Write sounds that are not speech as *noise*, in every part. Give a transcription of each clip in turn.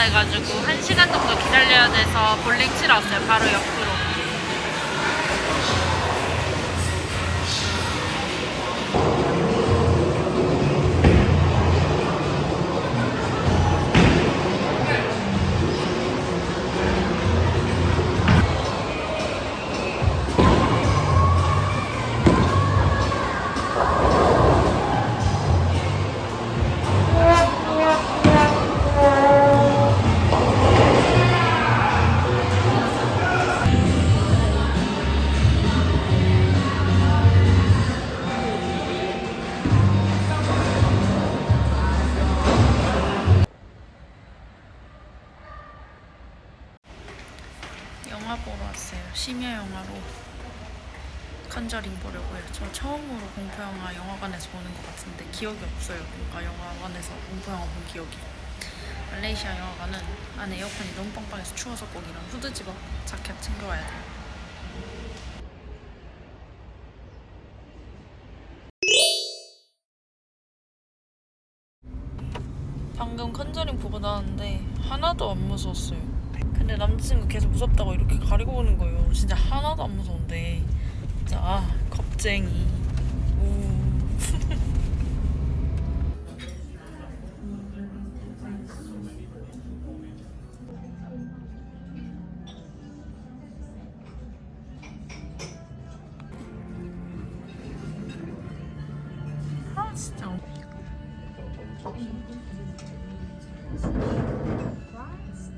해가지고 1시간 정도 기다려야 돼서 볼링 치러 왔어요. 바로 옆으로. 영화 보러 왔어요. 심야 영화로 컨저링 보려고요. 저 처음으로 공포 영화 영화관에서 보는 것 같은데 기억이 없어요. 뭔가 영화관에서 공포 영화 본 기억이. 말레이시아 영화관은 안에 에어컨이 너무 빵빵해서 추워서 꼭 이런 후드 집업 자켓 챙겨와야 돼요. 방금 컨저링 보고 나왔는데 하나도 안 무서웠어요. 근데 남자친구 계속 무섭다고 이렇게 가리고 오는 거예요. 진짜 하나도 안 무서운데. 진짜 아 겁쟁이. 우. 아 진짜.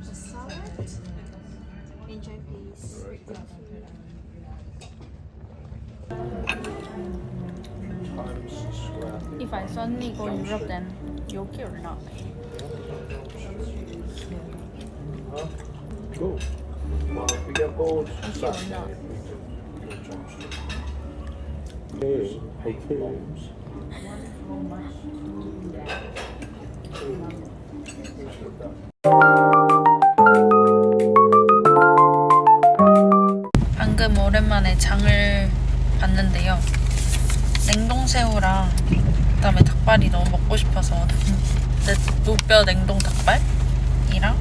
the salad. Enjoy, please. If I suddenly go to Europe, then you okay or not? Huh? Cool. Well, if we get bored, stop. Okay, okay. 방금 오랜만에 장을 봤는데요. 냉동새우랑 그다음에 닭발이 너무 먹고 싶어서 네, 노뼈 냉동 닭발이랑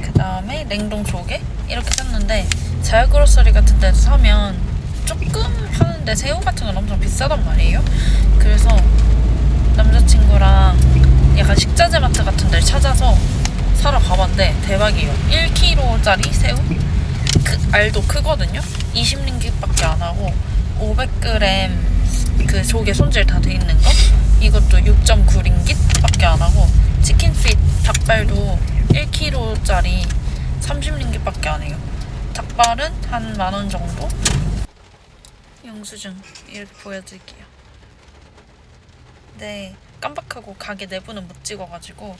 그다음에 냉동 조개 이렇게 샀는데 자유그로서리 같은 데서 사면 조금 하는데 새우 같은 건 엄청 비싸단 말이에요. 그래서 남자친구랑 약간 식자재 마트 같은 데를 찾아서 사러 가봤는데 대박이에요. 1kg짜리 새우 그 알도 크거든요. 20링깃밖에 안 하고 500g 그 조개 손질 다 돼 있는 거 이것도 6.9링깃밖에 안 하고 치킨 핏 닭발도 1kg짜리 30링깃밖에 안 해요. 닭발은 한 만 원 정도? 영수증 이렇게 보여드릴게요. 네 깜빡하고 가게 내부는 못 찍어가지고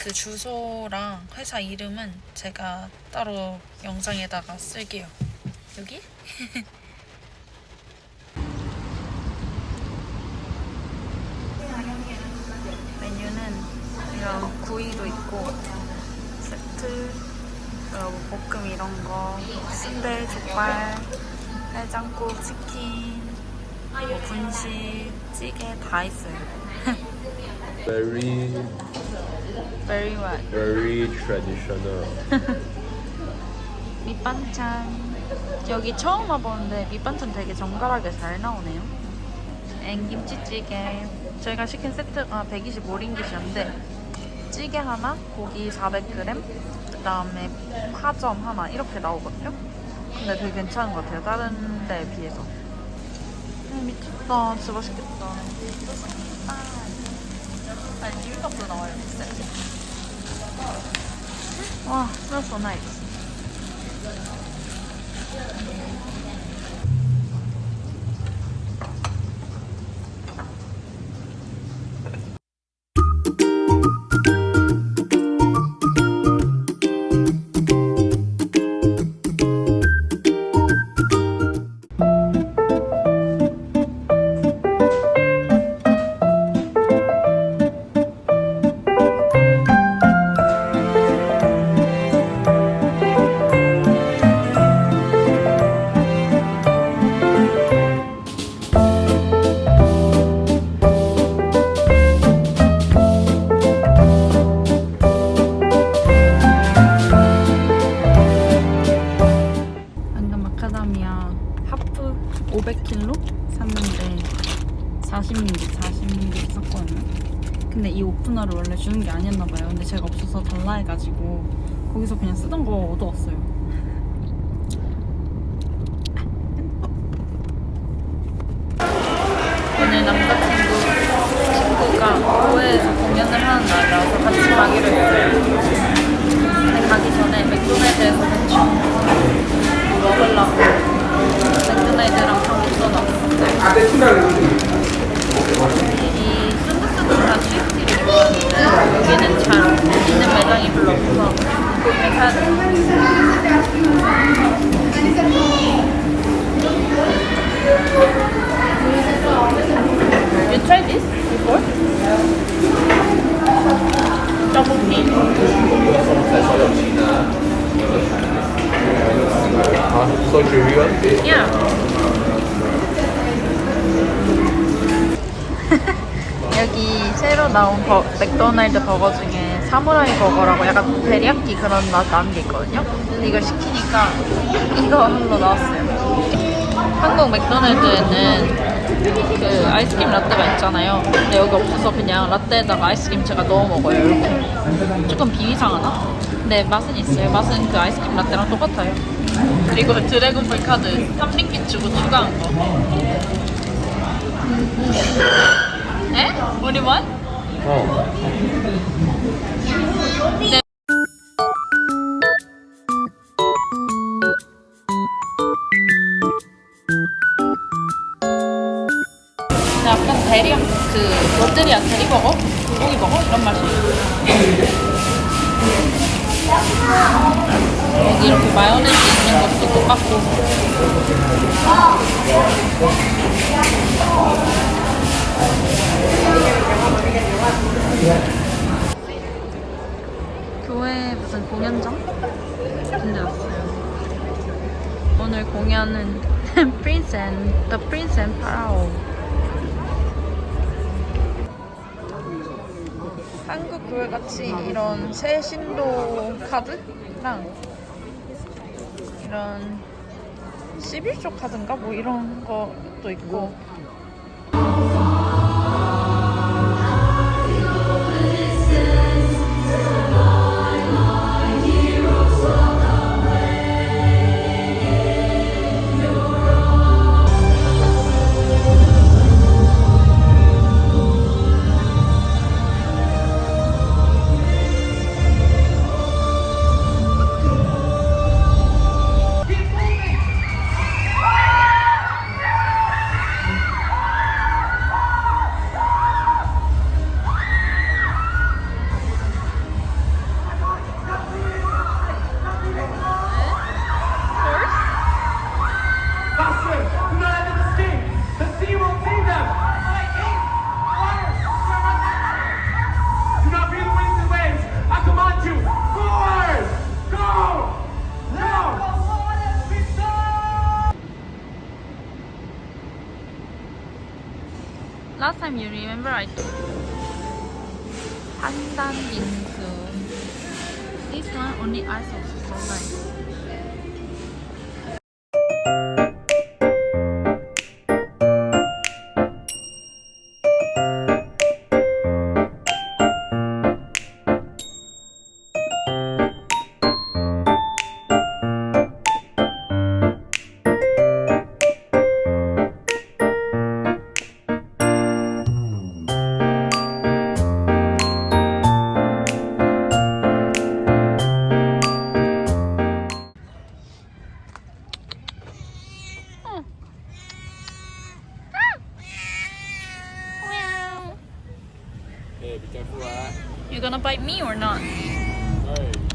그 주소랑 회사 이름은 제가 따로 영상에다가 쓸게요. 여기? *laughs* 메뉴는 이런 구이도 있고 세트 그리고 볶음 이런 거 순대, 족발, 해장국, 치킨, 뭐 분식, 찌개 다 있어요. *laughs* Very, Very well. very traditional. *laughs* 밑반찬 여기 처음 와보는데 밑반찬 되게 정갈하게 잘 나오네요 앵김치찌개 저희가 시킨 세트가 125링깃이었는데 찌개 하나, 고기 400g 그 다음에 파전 하나 이렇게 나오거든요 근데 되게 괜찮은 것 같아요 다른 데에 비해서 음, 미쳤다 진짜 맛있겠다 맛있겠다 아니 비빔밥도 나와요 세트 와, smells so nice 아니었나 봐요. 근데 제가 없어서 달라 해가지고 거기서 그냥 쓰던 거 얻어왔어요. 오늘 남자친구 친구가 교회에서 공연을 하는 날이라서 같이 가기로 했어요. 새로 나온 버, 맥도날드 버거 중에 사무라이 버거라고 약간 데리야끼 그런 맛 나는 게 있거든요. 근데 이걸 시키니까 이거 하러 나왔어요. 한국 맥도날드에는 그 아이스크림 라떼가 있잖아요. 근데 여기 없어서 그냥 라떼에다가 아이스크림 제가 넣어 먹어요. 이렇게. 조금 비위상하나? 근데 맛은 있어요. 맛은 그 아이스크림 라떼랑 똑같아요. 그리고 드래곤볼 카드 3링깃 주고 추가한 거. 에? 우리 원? 어. 네. 약간 대리야 그 롯데리아 대리버거? 이런 맛이 여기 이렇게 마요네즈 있는 것도 똑같고 교회 무슨 공연장? 같은 데 왔어요. 오늘 공연은 *laughs* Prince and The Prince and Pharaoh. 한국 교회 같이 이런 새 신도 카드랑 이런 11조 카드인가 뭐 이런 것도 있고 time you remember I told pandan bingsu. This one only ice also so nice. Yeah, be careful. You gonna bite me or not? Alright.